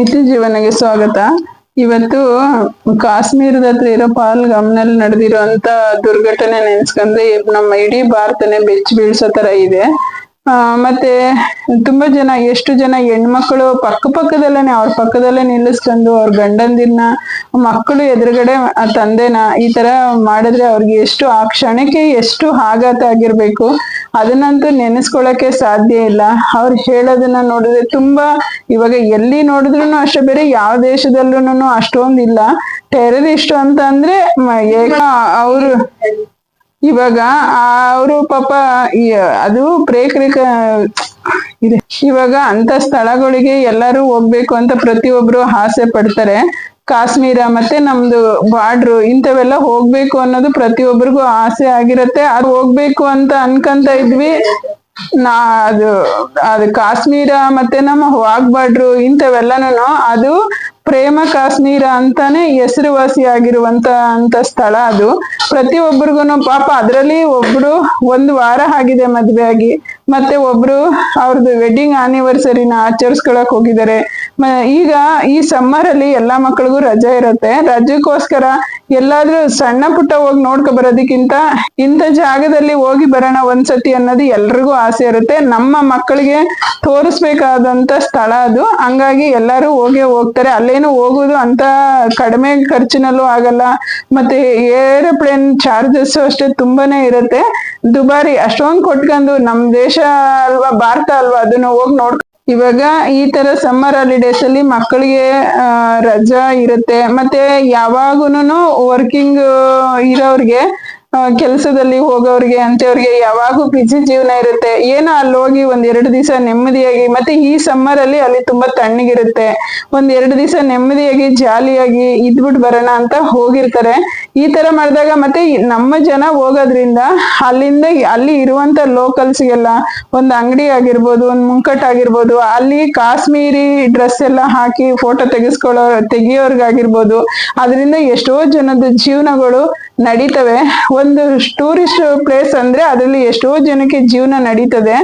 ನಿತ್ಯ ಜೀವನಗೆ ಸ್ವಾಗತ. ಇವತ್ತು ಕಾಶ್ಮೀರದ ಹತ್ರ ಇರೋ ಪಾಲ್ಗಮ್ನಲ್ಲಿ ನಡೆದಿರೋ ಅಂತ ದುರ್ಘಟನೆ ನೆನ್ಸ್ಕೊಂಡ್ರೆ ನಮ್ಮ ಇಡೀ ಭಾರತನೇ ಬೆಚ್ಚಿ ಬೀಳ್ಸೋ ತರ ಇದೆ. ಆ, ಮತ್ತೆ ತುಂಬಾ ಜನ, ಎಷ್ಟು ಜನ ಹೆಣ್ಮಕ್ಳು ಪಕ್ಕ ಪಕ್ಕದಲ್ಲೇನೆ, ಅವ್ರ ಪಕ್ಕದಲ್ಲೇ ನಿಲ್ಲಿಸ್ಕೊಂಡು ಅವ್ರ ಗಂಡಂದಿನ ಮಕ್ಕಳು ಎದುರುಗಡೆ ತಂದೆನ ಈ ತರ ಮಾಡಿದ್ರೆ ಅವ್ರಿಗೆ ಎಷ್ಟು, ಆ ಕ್ಷಣಕ್ಕೆ ಎಷ್ಟು ಆಘಾತ ಆಗಿರ್ಬೇಕು, ಅದನ್ನಂತೂ ನೆನೆಸ್ಕೊಳಕ್ಕೆ ಸಾಧ್ಯ ಇಲ್ಲ. ಅವ್ರು ಹೇಳೋದನ್ನ ನೋಡಿದ್ರೆ ತುಂಬಾ, ಇವಾಗ ಎಲ್ಲಿ ನೋಡಿದ್ರು ಅಷ್ಟೇ, ಬೇರೆ ಯಾವ ದೇಶದಲ್ಲೂ ಅಷ್ಟೊಂದಿಲ್ಲ. ಟೆರರಿಸ್ಟ್ ಅಂತ ಅಂದ್ರೆ ಅವರು ಇವಾಗ ಅವರು ಪಾಪ ಅದು ಪ್ರೇಕ್ಷಕ ಇದೆ ಇವಾಗ ಅಂತ ಸ್ಥಳಗಳಿಗೆ ಎಲ್ಲರೂ ಹೋಗ್ಬೇಕು ಅಂತ ಪ್ರತಿಯೊಬ್ರು ಆಸೆ ಪಡ್ತಾರೆ. ಕಾಶ್ಮೀರ ಮತ್ತೆ ನಮ್ದು ಬಾರ್ಡ್ರು ಇಂಥವೆಲ್ಲ ಹೋಗ್ಬೇಕು ಅನ್ನೋದು ಪ್ರತಿಯೊಬ್ಬರಿಗೂ ಆಸೆ ಆಗಿರತ್ತೆ. ಅದು ಹೋಗ್ಬೇಕು ಅಂತ ಅನ್ಕಂತ ಇದ್ವಿ. ನಾ ಅದು ಅದು ಕಾಶ್ಮೀರ ಮತ್ತೆ ನಮ್ಮ ಹೋಗ್ಬಾರ್ಡ್ರು ಇಂಥವೆಲ್ಲನೂ ಅದು ಪ್ರೇಮ ಕಾಶ್ಮೀರ ಅಂತಾನೆ ಹೆಸರುವಾಸಿ ಆಗಿರುವಂತ ಅಂತ ಸ್ಥಳ ಅದು. ಪ್ರತಿಯೊಬ್ಬರಿಗೂ ಪಾಪ ಅದರಲ್ಲಿ ಒಬ್ರು ಒಂದು ವಾರ ಆಗಿದೆ ಮದ್ವೆ ಆಗಿ. ಮತ್ತೆ ಒಬ್ರು ಅವ್ರದ್ದು ವೆಡ್ಡಿಂಗ್ ಆನಿವರ್ಸರಿನ ಆಚರಿಸ್ಕೊಳಕ್ ಹೋಗಿದ್ದಾರೆ. ಈಗ ಈ ಸಮ್ಮರ್ ಅಲ್ಲಿ ಎಲ್ಲಾ ಮಕ್ಳಿಗೂ ರಜೆ ಇರುತ್ತೆ. ರಜೆಗೋಸ್ಕರ ಎಲ್ಲಾದ್ರೂ ಸಣ್ಣ ಪುಟ್ಟ ಹೋಗಿ ನೋಡ್ಕೊ ಬರೋದಕ್ಕಿಂತ ಇಂಥ ಜಾಗದಲ್ಲಿ ಹೋಗಿ ಬರೋಣ ಒಂದ್ಸತಿ ಅನ್ನೋದು ಎಲ್ರಿಗೂ ಆಸೆ ಇರುತ್ತೆ. ನಮ್ಮ ಮಕ್ಕಳಿಗೆ ತೋರಿಸ್ಬೇಕಾದಂತ ಸ್ಥಳ ಅದು. ಹಂಗಾಗಿ ಎಲ್ಲರೂ ಹೋಗೇ ಹೋಗ್ತಾರೆ. ಅಲ್ಲೇನು ಹೋಗೋದು ಅಂತ ಕಡಿಮೆ ಖರ್ಚಿನಲ್ಲೂ ಆಗಲ್ಲ. ಮತ್ತೆ ಏರೋಪ್ಲೇನ್ ಚಾರ್ಜಸ್ ಅಷ್ಟೇ ತುಂಬಾನೇ ಇರುತ್ತೆ. ದುಬಾರಿ ಅಷ್ಟೊಂದು ಕೊಟ್ಕೊಂಡು ನಮ್ ದೇಶ ಅಲ್ವಾ, ಭಾರತ ಅಲ್ವಾ, ಅದನ್ನ ಹೋಗಿ ನೋಡ್ ಇವಾಗ ಈ ತರ ಸಮ್ಮರ್ ಹಾಲಿಡೇಸ್ ಅಲ್ಲಿ ಮಕ್ಕಳಿಗೆ ರಜಾ ಇರುತ್ತೆ. ಮತ್ತೆ ಯಾವಾಗೂನು ವರ್ಕಿಂಗ್ ಇರೋರ್ಗೆ ಕೆಲಸದಲ್ಲಿ ಹೋಗೋರಿಗೆ ಅಂತವ್ರಿಗೆ ಯಾವಾಗೂ ಬಿಜಿ ಜೀವನ ಇರುತ್ತೆ. ಏನೋ ಅಲ್ಲಿ ಹೋಗಿ ಒಂದ್ ಎರಡು ದಿವಸ ನೆಮ್ಮದಿಯಾಗಿ, ಮತ್ತೆ ಈ ಸಮ್ಮರ್ ಅಲ್ಲಿ ಅಲ್ಲಿ ತುಂಬಾ ತಣ್ಣಗಿರುತ್ತೆ. ಒಂದ್ ಎರಡು ದಿವಸ ನೆಮ್ಮದಿಯಾಗಿ, ಜಾಲಿಯಾಗಿ ಇದ್ಬಿಟ್ಟು ಬರೋಣ ಅಂತ ಹೋಗಿರ್ತಾರೆ. ಈ ತರ ಮಾಡಿದಾಗ ಮತ್ತೆ ನಮ್ಮ ಜನ ಹೋಗೋದ್ರಿಂದ ಅಲ್ಲಿಂದ ಅಲ್ಲಿ ಇರುವಂತ ಲೋಕಲ್ಸ್ಗೆಲ್ಲ ಒಂದ್ ಅಂಗಡಿ ಆಗಿರ್ಬೋದು, ಒಂದ್ ಮುಂಕಟ್ ಆಗಿರ್ಬೋದು, ಅಲ್ಲಿ ಕಾಶ್ಮೀರಿ ಡ್ರೆಸ್ ಎಲ್ಲ ಹಾಕಿ ಫೋಟೋ ತೆಗೆಸ್ಕೊಳ್ಳೋ ತೆಗಿಯೋರ್ಗಾಗಿರ್ಬೋದು. ಅದರಿಂದ ಎಷ್ಟೋ ಜನದ ಜೀವನಗಳು ನಡೀತವೆ. ಒಂದು ಟೂರಿಸ್ಟ್ ಪ್ಲೇಸ್ ಅಂದ್ರೆ ಅದರಲ್ಲಿ ಎಷ್ಟೋ ಜನಕ್ಕೆ ಜೀವನ ನಡೀತದೆ.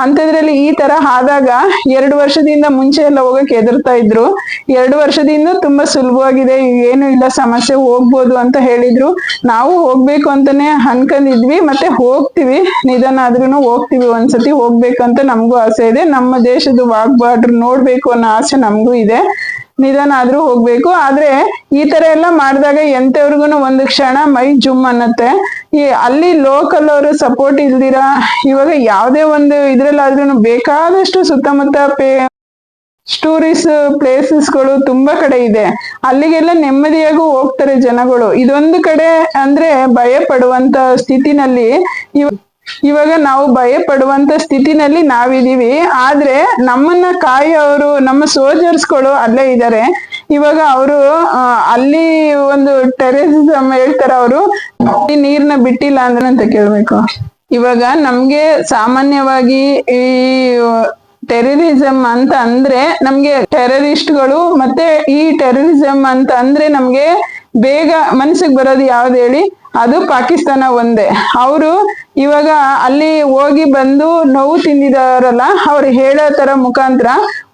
ಅಂಥದ್ರಲ್ಲಿ ಈ ತರ ಆದಾಗ ಎರಡು ವರ್ಷದಿಂದ ಮುಂಚೆ ಎಲ್ಲ ಹೋಗಕ್ಕೆ ಹೆದರ್ತಾ ಇದ್ರು. ಎರಡು ವರ್ಷದಿಂದ ತುಂಬಾ ಸುಲಭವಾಗಿದೆ. ಏನು ಇಲ್ಲ, ಸಮಸ್ಯೆ ಹೋಗ್ಬೋದು ಅಂತ ಹೇಳಿದ್ರು. ನಾವು ಹೋಗ್ಬೇಕು ಅಂತಾನೆ ಅನ್ಕೊಂಡಿದ್ವಿ. ಮತ್ತೆ ಹೋಗ್ತೀವಿ. ನಿಧಾನ ಆದ್ರೂ ಹೋಗ್ತೀವಿ ಒಂದ್ಸತಿ. ಹೋಗ್ಬೇಕಂತ ನಮಗೂ ಆಸೆ ಇದೆ. ನಮ್ಮ ದೇಶದ ವಾಗ್ಬಾರ್ಡ್ರ್ ನೋಡ್ಬೇಕು ಅನ್ನೋ ಆಸೆ ನಮಗೂ ಇದೆ. ನಿಧಾನ ಆದ್ರೂ ಹೋಗ್ಬೇಕು. ಆದ್ರೆ ಈ ತರ ಎಲ್ಲ ಮಾಡಿದಾಗ ಎಂತವ್ರಿಗೂ ಒಂದು ಕ್ಷಣ ಮೈ ಜುಮ್ ಅನ್ನತ್ತೆ. ಈ ಅಲ್ಲಿ ಲೋಕಲ್ ಅವರು ಸಪೋರ್ಟ್ ಇಲ್ದಿರ? ಇವಾಗ ಯಾವ್ದೇ ಒಂದು ಇದ್ರಲ್ಲಾದ್ರೂ ಬೇಕಾದಷ್ಟು ಸುತ್ತಮುತ್ತ ಪೇ ಪ್ಲೇಸಸ್ ಪ್ಲೇಸಸ್ಗಳು ತುಂಬಾ ಕಡೆ ಇದೆ. ಅಲ್ಲಿಗೆಲ್ಲ ನೆಮ್ಮದಿಯಾಗೂ ಹೋಗ್ತಾರೆ ಜನಗಳು. ಇದೊಂದು ಕಡೆ ಅಂದ್ರೆ ಭಯ ಪಡುವಂತ ಸ್ಥಿತಿನಲ್ಲಿ ಇವ- ಇವಾಗ ನಾವು ಭಯ ಪಡುವಂತ ಸ್ಥಿತಿನಲ್ಲಿ ನಾವಿದೀವಿ ಆದ್ರೆ ನಮ್ಮನ್ನ ಕಾಯೋರು, ನಮ್ಮ ಸೋಲ್ಜರ್ಸ್ಗಳು ಅಲ್ಲೇ ಇದ್ದಾರೆ. ಇವಾಗ ಅವರು ಅಲ್ಲಿ ಒಂದು ಟೆರೆಸ್ ಹೇಳ್ತಾರ ಅವರು ನೀರ್ನ ಬಿಟ್ಟಿಲ್ಲ ಅಂದ್ರೆ ಅಂತ ಕೇಳ್ಬೇಕು. ಇವಾಗ ನಮ್ಗೆ ಸಾಮಾನ್ಯವಾಗಿ ಈ ಟೆರರಿಸಂ ಅಂತ ಅಂದ್ರೆ ನಮ್ಗೆ ಟೆರರಿಸ್ಟ್ಗಳು ಮತ್ತೆ ಈ ಟೆರರಿಸಂ ಅಂತ ಅಂದ್ರೆ ನಮ್ಗೆ ಬೇಗ ಮನ್ಸಿಗೆ ಬರೋದು ಯಾವ್ದು ಹೇಳಿ? ಅದು ಪಾಕಿಸ್ತಾನ ಒಂದೇ. ಅವರು ಇವಾಗ ಅಲ್ಲಿ ಹೋಗಿ ಬಂದು ನೋವು ತಿಂದಿದವರಲ್ಲ ಅವ್ರು ಹೇಳೋ ತರ ಮುಖಾಂತರ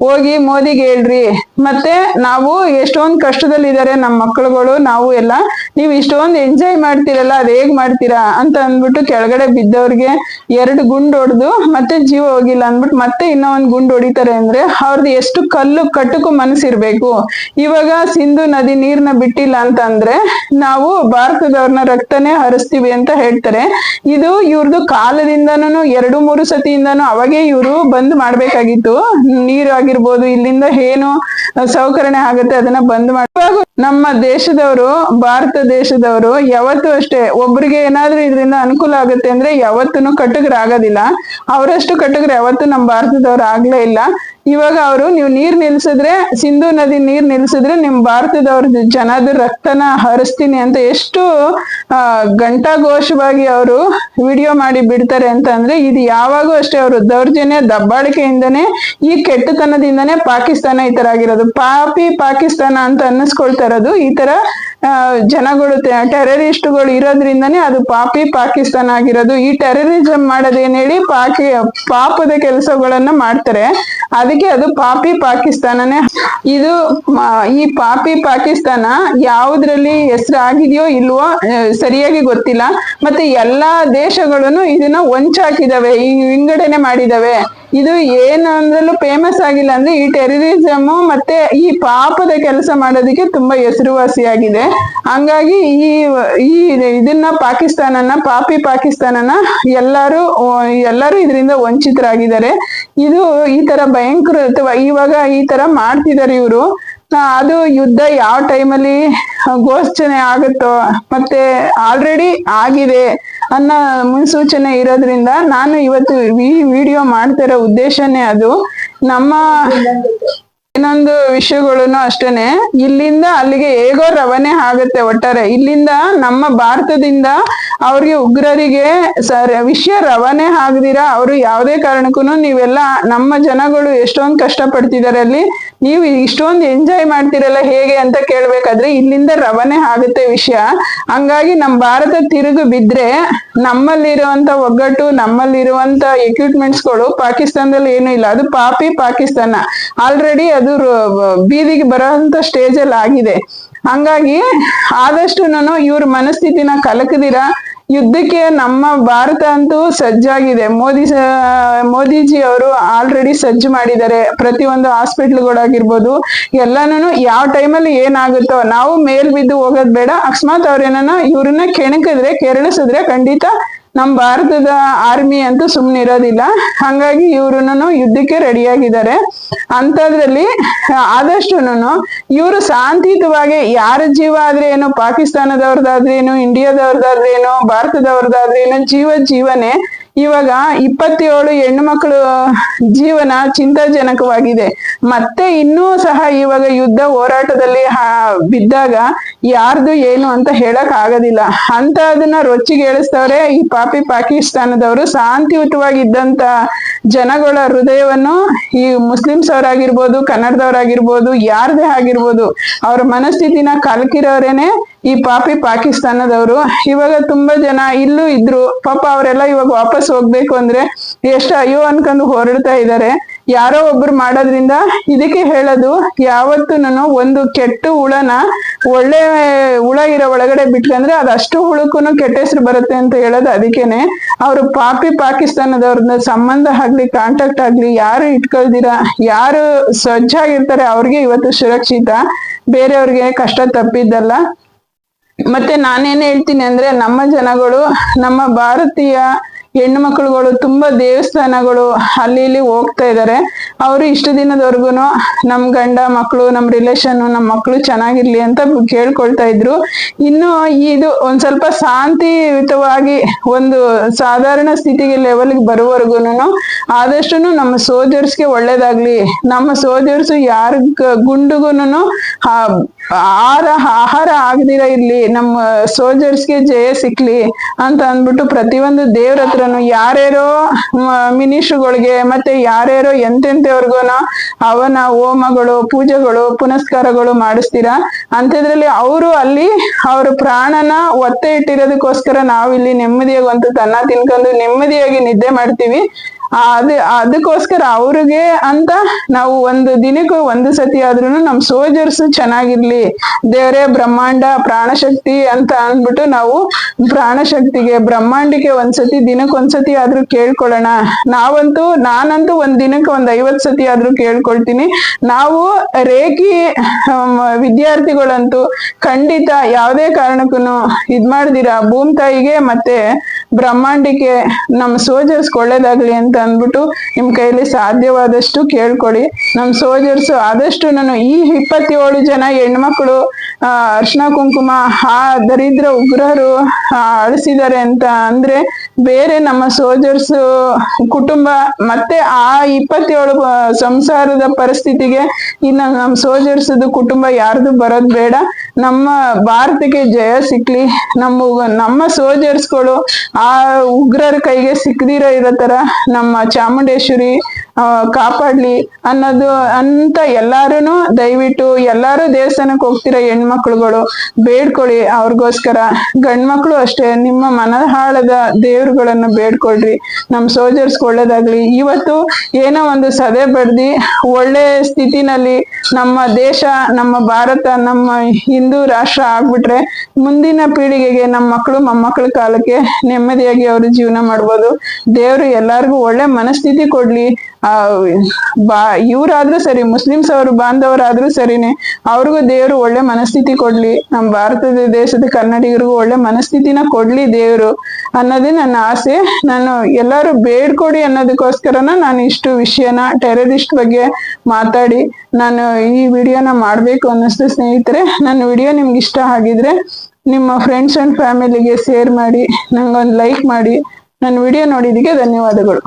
ಹೋಗಿ ಮೋದಿಗೆ ಹೇಳ್ರಿ. ಮತ್ತೆ ನಾವು ಎಷ್ಟೊಂದ್ ಕಷ್ಟದಲ್ಲಿದ್ದಾರೆ ನಮ್ಮ ಮಕ್ಕಳುಗಳು ನಾವು ಎಲ್ಲ, ನೀವು ಇಷ್ಟೊಂದು ಎಂಜಾಯ್ ಮಾಡ್ತೀರಲ್ಲ, ಅದ್ ಹೇಗ್ ಮಾಡ್ತೀರಾ ಅಂತ ಅಂದ್ಬಿಟ್ಟು ಕೆಳಗಡೆ ಬಿದ್ದವ್ರಿಗೆ ಎರಡು ಗುಂಡು ಹೊಡೆದು ಮತ್ತೆ ಜೀವ ಹೋಗಿಲ್ಲ ಅಂದ್ಬಿಟ್ಟು ಮತ್ತೆ ಇನ್ನೂ ಒಂದ್ ಗುಂಡ್ ಹೊಡಿತಾರೆ ಅಂದ್ರೆ ಅವ್ರದ್ದು ಎಷ್ಟು ಕಲ್ಲು ಕಟ್ಟಕ್ಕೂ ಮನಸ್ಸಿರ್ಬೇಕು. ಇವಾಗ ಸಿಂಧು ನದಿ ನೀರ್ನ ಬಿಟ್ಟಿಲ್ಲ ಅಂತ ಅಂದ್ರೆ ನಾವು ಭಾರತದವ್ರನ್ನ ರಕ್ತನೇ ಹರಿಸ್ತೀವಿ ಅಂತ ಹೇಳ್ತಾರೆ. ಇದು ಇವ್ರದ್ದು ಕಾಲದಿಂದನೂ ಎರಡು ಮೂರು ಸತಿಯಿಂದನೂ ಅವಾಗೆ ಇವರು ಬಂದ್ ಮಾಡ್ಬೇಕಾಗಿತ್ತು. ನೀರು ಆಗಿರ್ಬೋದು, ಇಲ್ಲಿಂದ ಏನು ಸೌಕರಣೆ ಆಗುತ್ತೆ ಅದನ್ನ ಬಂದ್ ಮಾಡ. ನಮ್ಮ ದೇಶದವರು, ಭಾರತ ದೇಶದವರು ಯಾವತ್ತೂ ಅಷ್ಟೇ ಒಬ್ರಿಗೆ ಏನಾದ್ರೂ ಇದರಿಂದ ಅನುಕೂಲ ಆಗುತ್ತೆ ಅಂದ್ರೆ ಯಾವತ್ತೂ ಆಗೋದಿಲ್ಲ ಅವರಷ್ಟು ಕಟಕರು ಯಾವತ್ತೂ ನಮ್ಮ ಭಾರತದವ್ರು ಆಗ್ಲೇ ಇಲ್ಲ. ಇವಾಗ ಅವರು ನೀವು ನೀರ್ ನಿಲ್ಸಿದ್ರೆ, ಸಿಂಧು ನದಿ ನೀರ್ ನಿಲ್ಸಿದ್ರೆ ನಿಮ್ ಭಾರತದವ್ರ ಜನದ ರಕ್ತನ ಹರಿಸ್ತೀನಿ ಅಂತ ಎಷ್ಟು, ಆ, ಘಂಟಾಘೋಷವಾಗಿ ಅವರು ವಿಡಿಯೋ ಮಾಡಿ ಬಿಡ್ತಾರೆ ಅಂತ ಅಂದ್ರೆ ಇದು ಯಾವಾಗೂ ಅಷ್ಟೇ ಅವರು ದೌರ್ಜನ್ಯ ದಬ್ಬಾಳಿಕೆಯಿಂದನೇ ಈ ಕೆಟ್ಟತನದಿಂದನೇ ಪಾಕಿಸ್ತಾನ ಈ ತರ ಆಗಿರೋದು. ಪಾಪಿ ಪಾಕಿಸ್ತಾನ ಅಂತ ಅನ್ನಿಸ್ಕೊಳ್ತಾ ಇರೋದು. ಈ ತರ ಜನಗಳು ಟೆರರಿಸ್ಟ್ಗಳು ಇರೋದ್ರಿಂದನೇ ಅದು ಪಾಪಿ ಪಾಕಿಸ್ತಾನ ಆಗಿರೋದು. ಈ ಟೆರರಿಸಂ ಮಾಡೋದೇನ್ ಹೇಳಿ ಪಾಕಿ, ಪಾಪದ ಕೆಲಸಗಳನ್ನ ಮಾಡ್ತಾರೆ. ಅದಕ್ಕೆ ಅದು ಪಾಪಿ ಪಾಕಿಸ್ತಾನನೇ. ಇದು ಈ ಪಾಪಿ ಪಾಕಿಸ್ತಾನ ಯಾವ್ದ್ರಲ್ಲಿ ಹೆಸರು ಆಗಿದೆಯೋ ಇಲ್ವೋ ಸರಿಯಾಗಿ ಗೊತ್ತಿಲ್ಲ. ಮತ್ತೆ ಎಲ್ಲಾ ದೇಶಗಳನ್ನು ಇದನ್ನ ಹೊಂಚಾಕಿದಾವೆ ಈ ವಿಂಗಡಣೆ ಮಾಡಿದಾವೆ. ಇದು ಏನು ಫೇಮಸ್ ಆಗಿಲ್ಲ ಅಂದ್ರೆ ಈ ಟೆರರಿಸಮ್ ಮತ್ತೆ ಈ ಪಾಪದ ಕೆಲಸ ಮಾಡೋದಕ್ಕೆ ತುಂಬಾ ಹೆಸರುವಾಸಿಯಾಗಿದೆ. ಹಂಗಾಗಿ ಈ ಈ ಇದನ್ನ ಪಾಕಿಸ್ತಾನನ ಪಾಪಿ ಪಾಕಿಸ್ತಾನನ ಎಲ್ಲರೂ ಎಲ್ಲರೂ ಇದರಿಂದ ವಂಚಿತರಾಗಿದ್ದಾರೆ. ಇದು ಈ ತರ ಭಯಂಕರ ಇವಾಗ ಈ ತರ ಮಾಡ್ತಿದ್ದಾರೆ ಇವರು. ಅದು ಯುದ್ಧ ಯಾವ ಟೈಮಲ್ಲಿ ಘೋಷಣೆ ಆಗುತ್ತೋ, ಮತ್ತೆ ಆಲ್ರೆಡಿ ಆಗಿದೆ ಅನ್ನೋ ಮುನ್ಸೂಚನೆ ಇರೋದ್ರಿಂದ ನಾನು ಇವತ್ತು ಈ ವಿಡಿಯೋ ಮಾಡ್ತಿರೋ ಉದ್ದೇಶನೇ ಅದು. ನಮ್ಮ ಇನ್ನೊಂದು ವಿಷಯಗಳನ್ನು ಅಷ್ಟೇನೆ. ಇಲ್ಲಿಂದ ಅಲ್ಲಿಗೆ ಹೇಗೋ ರವಾನೆ ಆಗುತ್ತೆ ಒಟ್ಟಾರೆ. ಇಲ್ಲಿಂದ ನಮ್ಮ ಭಾರತದಿಂದ ಅವ್ರಿಗೆ ಉಗ್ರರಿಗೆ ಸರ್, ವಿಷಯ ರವಾನೆ ಆಗದಿರ? ಅವರು ಯಾವುದೇ ಕಾರಣಕ್ಕೂ ನೀವೆಲ್ಲ ನಮ್ಮ ಜನಗಳು ಎಷ್ಟೊಂದು ಕಷ್ಟ ಪಡ್ತಿದಾರೆ ಅಲ್ಲಿ, ನೀವು ಇಷ್ಟೊಂದು ಎಂಜಾಯ್ ಮಾಡ್ತಿರಲ್ಲ ಹೇಗೆ ಅಂತ ಕೇಳ್ಬೇಕಾದ್ರೆ ಇಲ್ಲಿಂದ ರವಾನೆ ಆಗುತ್ತೆ ವಿಷಯ. ಹಂಗಾಗಿ ನಮ್ಮ ಭಾರತ ತಿರುಗು ಬಿದ್ರೆ ನಮ್ಮಲ್ಲಿರುವಂತ ಒಗ್ಗಟ್ಟು, ನಮ್ಮಲ್ಲಿರುವಂತ ಎಕ್ವಿಪ್ಮೆಂಟ್ಸ್ಗಳು ಪಾಕಿಸ್ತಾನದಲ್ಲಿ ಏನೂ ಇಲ್ಲ. ಅದು ಪಾಪಿ ಪಾಕಿಸ್ತಾನ. ಆಲ್ರೆಡಿ ಅದು ಬೀದಿಗೆ ಬರೋಂತ ಸ್ಟೇಜ್ ಅಲ್ಲಿ ಆಗಿದೆ. ಹಂಗಾಗಿ ಆದಷ್ಟು ನಾನು ಇವ್ರ ಮನಸ್ಥಿತಿನ ಕಲಕದಿರ? ಯುದ್ಧಕ್ಕೆ ನಮ್ಮ ಭಾರತ ಅಂತೂ ಸಜ್ಜಾಗಿದೆ. ಮೋದಿ ಮೋದಿಜಿ ಅವರು ಆಲ್ರೆಡಿ ಸಜ್ಜು ಮಾಡಿದ್ದಾರೆ. ಪ್ರತಿಯೊಂದು ಹಾಸ್ಪಿಟ್ಲ್ಗಳಾಗಿರ್ಬೋದು ಎಲ್ಲಾನು ಯಾವ ಟೈಮಲ್ಲಿ ಏನಾಗುತ್ತೋ, ನಾವು ಮೇಲ್ ಬಿದ್ದು ಹೋಗೋದ್ ಬೇಡ. ಅಕಸ್ಮಾತ್ ಅವ್ರೇನ ಇವ್ರನ್ನ ಕೆಣಕಿದ್ರೆ, ಕೆರಳಿಸಿದ್ರೆ ಖಂಡಿತ ನಮ್ಮ ಭಾರತದ ಆರ್ಮಿ ಅಂತೂ ಸುಮ್ಮನೆ ಇರೋದಿಲ್ಲ. ಹಂಗಾಗಿ ಇವ್ರನ್ನು ಯುದ್ಧಕ್ಕೆ ರೆಡಿಯಾಗಿದ್ದಾರೆ ಅಂಥದ್ರಲ್ಲಿ ಆದಷ್ಟುನು ಇವರು ಶಾಂತಿಯುತವಾಗಿ ಯಾರ ಜೀವ ಆದ್ರೆ ಏನು ಪಾಕಿಸ್ತಾನದವ್ರದ್ದಾದ್ರೇನು, ಇಂಡಿಯಾದವ್ರದ್ದಾದ್ರೇನು, ಭಾರತದವ್ರದ್ದಾದ್ರೇನು, ಜೀವ ಜೀವನೇ ಇವಾಗ ಇಪ್ಪತ್ತೇಳು ಹೆಣ್ಣು ಮಕ್ಕಳು ಜೀವನ ಚಿಂತಾಜನಕವಾಗಿದೆ. ಮತ್ತೆ ಇನ್ನೂ ಸಹ ಇವಾಗ ಯುದ್ಧ ಹೋರಾಟದಲ್ಲಿ ಬಿದ್ದಾಗ ಯಾರ್ದು ಏನು ಅಂತ ಹೇಳಕ್ ಆಗೋದಿಲ್ಲ. ಅಂತ ಅದನ್ನ ರೊಚ್ಚಿಗೆ ಏಳಿಸ್ತವ್ರೆ ಈ ಪಾಪಿ ಪಾಕಿಸ್ತಾನದವರು. ಶಾಂತಿಯುತವಾಗಿದ್ದಂತ ಜನಗಳ ಹೃದಯವನ್ನು ಈ ಮುಸ್ಲಿಮ್ಸ್ ಅವರಾಗಿರ್ಬೋದು ಕನ್ನಡದವರಾಗಿರ್ಬೋದು, ಯಾರದೇ ಆಗಿರ್ಬೋದು, ಅವ್ರ ಮನಸ್ಥಿತಿನ ಕಲ್ಕಿರೋರೇನೆ ಈ ಪಾಪಿ ಪಾಕಿಸ್ತಾನದವರು, ಇವಾಗ ತುಂಬಾ ಜನ ಇಲ್ಲೂ ಇದ್ರು. ಪಾಪ ಅವರೆಲ್ಲ ಇವಾಗ ವಾಪಸ್ ಹೋಗ್ಬೇಕು ಅಂದ್ರೆ ಎಷ್ಟು ಅಯ್ಯೋ ಅನ್ಕೊಂಡು ಹೊರಡ್ತಾ ಇದ್ದಾರೆ ಯಾರೋ ಒಬ್ರು ಮಾಡೋದ್ರಿಂದ ಇದಕ್ಕೆ ಹೇಳೋದು ಯಾವತ್ತೂ ಒಂದು ಕೆಟ್ಟ ಹುಳನ ಒಳ್ಳೆ ಹುಳ ಇರೋ ಒಳಗಡೆ ಬಿಟ್ಕಂದ್ರೆ ಅದಷ್ಟು ಹುಳಕ್ಕೂ ಕೆಟ್ಟ ಹೆಸರು ಬರುತ್ತೆ ಅಂತ ಹೇಳೋದು ಅದಕ್ಕೇನೆ. ಅವರು ಪಾಪಿ ಪಾಕಿಸ್ತಾನದವ್ರನ್ನ ಸಂಬಂಧ ಆಗ್ಲಿ ಕಾಂಟ್ಯಾಕ್ಟ್ ಆಗ್ಲಿ, ಯಾರು ಇಟ್ಕೊಳ್ದಿರ, ಯಾರು ಸ್ವಚ್ಛಾಗಿರ್ತಾರೆ ಅವ್ರಿಗೆ ಇವತ್ತು ಸುರಕ್ಷಿತ. ಬೇರೆಯವ್ರಿಗೆ ಕಷ್ಟ ತಪ್ಪಿದ್ದಲ್ಲ. ಮತ್ತೆ ನಾನೇನ್ ಹೇಳ್ತೀನಿ ಅಂದ್ರೆ ನಮ್ಮ ಜನಗಳು, ನಮ್ಮ ಭಾರತೀಯ ಹೆಣ್ಣು ಮಕ್ಕಳುಗಳು, ತುಂಬಾ ದೇವಸ್ಥಾನಗಳು ಅಲ್ಲಿ ಇಲ್ಲಿ ಹೋಗ್ತಾ ಇದ್ದಾರೆ ಅವರು ಇಷ್ಟು ದಿನದವರೆಗೂ ನಮ್ ಗಂಡ ಮಕ್ಕಳು ನಮ್ ರಿಲೇಷನ್ ನಮ್ಮ ಮಕ್ಕಳು ಚೆನ್ನಾಗಿರ್ಲಿ ಅಂತ ಕೇಳ್ಕೊಳ್ತಾ ಇದ್ರು. ಇನ್ನು ಇದು ಒಂದ್ ಸ್ವಲ್ಪ ಶಾಂತಿಯುತವಾಗಿ ಒಂದು ಸಾಧಾರಣ ಸ್ಥಿತಿಗೆ ಲೆವೆಲ್ಗೆ ಬರುವವರೆಗೂ ಆದಷ್ಟು ನಮ್ಮ ಸೋದರ್ಸ್ಗೆ ಒಳ್ಳೇದಾಗ್ಲಿ. ನಮ್ಮ ಸೋಲ್ಜರ್ಸ್ ಯಾರ ಗುಂಡುಗೂನು ಆಹಾರ ಆಹಾರ ಆಗದಿರ ಇರ್ಲಿ, ನಮ್ಮ ಸೋಲ್ಜರ್ಸ್ಗೆ ಜಯ ಸಿಕ್ಲಿ ಅಂತ ಅಂದ್ಬಿಟ್ಟು ಪ್ರತಿಯೊಂದು ದೇವ್ರ ಹತ್ರನು ಯಾರ್ಯಾರೋ ಮಿನಿಸ್ಟ್ರುಗಳಿಗೆ ಮತ್ತೆ ಯಾರ್ಯಾರೋ ಎಂತೆಂತವ್ರಿಗೋನ ಅವನ ಹೋಮಗಳು, ಪೂಜೆಗಳು, ಪುನಸ್ಕಾರಗಳು ಮಾಡಿಸ್ತೀರಾ? ಅಂತದ್ರಲ್ಲಿ ಅವರು ಅಲ್ಲಿ ಅವ್ರ ಪ್ರಾಣನ ಒತ್ತೆ ಇಟ್ಟಿರೋದಕ್ಕೋಸ್ಕರ ನಾವಿಲ್ಲಿ ನೆಮ್ಮದಿಯಾಗಿ ತನ್ನ ತಿನ್ಕೊಂಡು ನೆಮ್ಮದಿಯಾಗಿ ನಿದ್ದೆ ಮಾಡ್ತೀವಿ. ಅದ್, ಅದಕ್ಕೋಸ್ಕರ ಅವ್ರಿಗೆ ಅಂತ ನಾವು ಒಂದು ದಿನಕ್ಕೂ ಒಂದು ಸತಿ ಆದ್ರೂ ನಮ್ ಸೋಲ್ಜರ್ಸ್ ಚೆನ್ನಾಗಿರ್ಲಿ, ದೇವರೇ ಬ್ರಹ್ಮಾಂಡ, ಪ್ರಾಣಶಕ್ತಿ ಅಂತ ಅಂದ್ಬಿಟ್ಟು ನಾವು ಪ್ರಾಣಶಕ್ತಿಗೆ, ಬ್ರಹ್ಮಾಂಡಕ್ಕೆ ಒಂದ್ಸತಿ ದಿನಕ್ಕೆ ಒಂದ್ಸತಿ ಆದ್ರೂ ಕೇಳ್ಕೊಳ್ಳೋಣ. ನಾವಂತೂ, ನಾನಂತೂ ಒಂದ್ ದಿನಕ್ಕೆ ಒಂದ್ ಐವತ್ ಸತಿ ಆದ್ರೂ ಕೇಳ್ಕೊಳ್ತೀನಿ. ನಾವು ರೇಖಿ ವಿದ್ಯಾರ್ಥಿಗಳಂತೂ ಖಂಡಿತ ಯಾವುದೇ ಕಾರಣಕ್ಕೂ ಇದ್ ಮಾಡ್ದಿರಾ, ಭೂಮ್ ತಾಯಿಗೆ ಮತ್ತೆ ಬ್ರಹ್ಮಾಂಡಕ್ಕೆ ನಮ್ಮ ಸೋಲ್ಜರ್ಸ್ ಒಳ್ಳೇದಾಗ್ಲಿ ಅಂತ ಅಂದ್ಬಿಟ್ಟು ನಿಮ್ ಕೈಲಿ ಸಾಧ್ಯವಾದಷ್ಟು ಕೇಳ್ಕೊಳ್ಳಿ. ನಮ್ ಸೋಲ್ಜರ್ಸ್ ಆದಷ್ಟು ನಾನು ಈ ಇಪ್ಪತ್ತೇಳು ಜನ ಹೆಣ್ಮಕ್ಳು ಅರ್ಶಿನ ಕುಂಕುಮ, ಆ ದರಿದ್ರ ಉಗ್ರರು ಅಳಿಸಿದ್ದಾರೆ ಅಂತ ಅಂದ್ರೆ ಬೇರೆ ನಮ್ಮ ಸೋಲ್ಜರ್ಸ್ ಕುಟುಂಬ ಮತ್ತೆ ಆ ಇಪ್ಪತ್ತೇಳು ಸಂಸಾರದ ಪರಿಸ್ಥಿತಿಗೆ ಇನ್ನ ನಮ್ಮ ಸೋಲ್ಜರ್ಸ್ ಕುಟುಂಬ ಯಾರ್ದು ಬರೋದ್ ಬೇಡ. ನಮ್ಮ ಭಾರತಕ್ಕೆ ಜಯ ಸಿಕ್ಲಿ. ನಮ್ಮ ನಮ್ಮ ಸೋಲ್ಜರ್ಸ್ಗಳು ಆ ಉಗ್ರರ ಕೈಗೆ ಸಿಕ್ಕದಿರೋ ಇರೋ ತರ ನಮ್ಮ ಚಾಮುಂಡೇಶ್ವರಿ ಆ, ಕಾಪಾಡ್ಲಿ ಅನ್ನೋದು ಅಂತ ಎಲ್ಲಾರು ದಯವಿಟ್ಟು ಎಲ್ಲಾರು ದೇವಸ್ಥಾನಕ್ಕೆ ಹೋಗ್ತಿರೋ ಹೆಣ್ಮಕ್ಳುಗಳು ಬೇಡ್ಕೊಳ್ಳಿ ಅವ್ರಿಗೋಸ್ಕರ. ಗಂಡ್ಮಕ್ಳು ಅಷ್ಟೇ, ನಿಮ್ಮ ಮನಹಾಳದ ದೇವ್ರುಗಳನ್ನ ಬೇಡ್ಕೊಳ್ರಿ. ನಮ್ ಸೋಲ್ಜರ್ಸ್ ಒಳ್ಳೇದಾಗ್ಲಿ. ಇವತ್ತು ಏನೋ ಒಂದು ಸದೆ ಬಡ್ದಿ ಒಳ್ಳೆ ಸ್ಥಿತಿನಲ್ಲಿ ನಮ್ಮ ದೇಶ, ನಮ್ಮ ಭಾರತ, ನಮ್ಮ ಹಿಂದೂ ರಾಷ್ಟ್ರ ಆಗ್ಬಿಟ್ರೆ ಮುಂದಿನ ಪೀಳಿಗೆಗೆ ನಮ್ಮ ಮಕ್ಕಳು ಮೊಮ್ಮಕ್ಕಳ ಕಾಲಕ್ಕೆ ನೆಮ್ಮದಿಯಾಗಿ ಅವರು ಜೀವನ ಮಾಡ್ಬೋದು. ದೇವರು ಎಲ್ಲಾರ್ಗು ಒಳ್ಳೆ ಮನಸ್ಥಿತಿ ಕೊಡ್ಲಿ. ಆ, ಬಾ, ಇವ್ರಾದ್ರೂ ಸರಿ, ಮುಸ್ಲಿಮ್ಸ್ ಅವರು ಬಾಂಧವರಾದ್ರೂ ಸರಿನೇ, ಅವ್ರಿಗೂ ದೇವರು ಒಳ್ಳೆ ಮನಸ್ಥಿತಿ ಕೊಡ್ಲಿ. ನಮ್ಮ ಭಾರತದ ದೇಶದ ಕನ್ನಡಿಗರಿಗೂ ಒಳ್ಳೆ ಮನಸ್ಥಿತಿನ ಕೊಡ್ಲಿ ದೇವರು ಅನ್ನೋದೇ ನನ್ನ ಆಸೆ. ನಾನು ಎಲ್ಲರೂ ಬೇಡ್ಕೊಡಿ ಅನ್ನೋದಕ್ಕೋಸ್ಕರನ ನಾನು ಇಷ್ಟು ವಿಷಯನ, ಟೆರರಿಸ್ಟ್ ಬಗ್ಗೆ ಮಾತಾಡಿ ನಾನು ಈ ವಿಡಿಯೋನ ಮಾಡ್ಬೇಕು ಅನ್ನಿಸ್ತು ಸ್ನೇಹಿತರೆ. ನನ್ನ ವಿಡಿಯೋ ನಿಮ್ಗೆ ಇಷ್ಟ ಆಗಿದ್ರೆ ನಿಮ್ಮ ಫ್ರೆಂಡ್ಸ್ ಅಂಡ್ ಫ್ಯಾಮಿಲಿಗೆ ಶೇರ್ ಮಾಡಿ, ನಂಗೊಂದು ಲೈಕ್ ಮಾಡಿ. ನನ್ನ ವಿಡಿಯೋ ನೋಡಿದ್ದಕ್ಕೆ ಧನ್ಯವಾದಗಳು.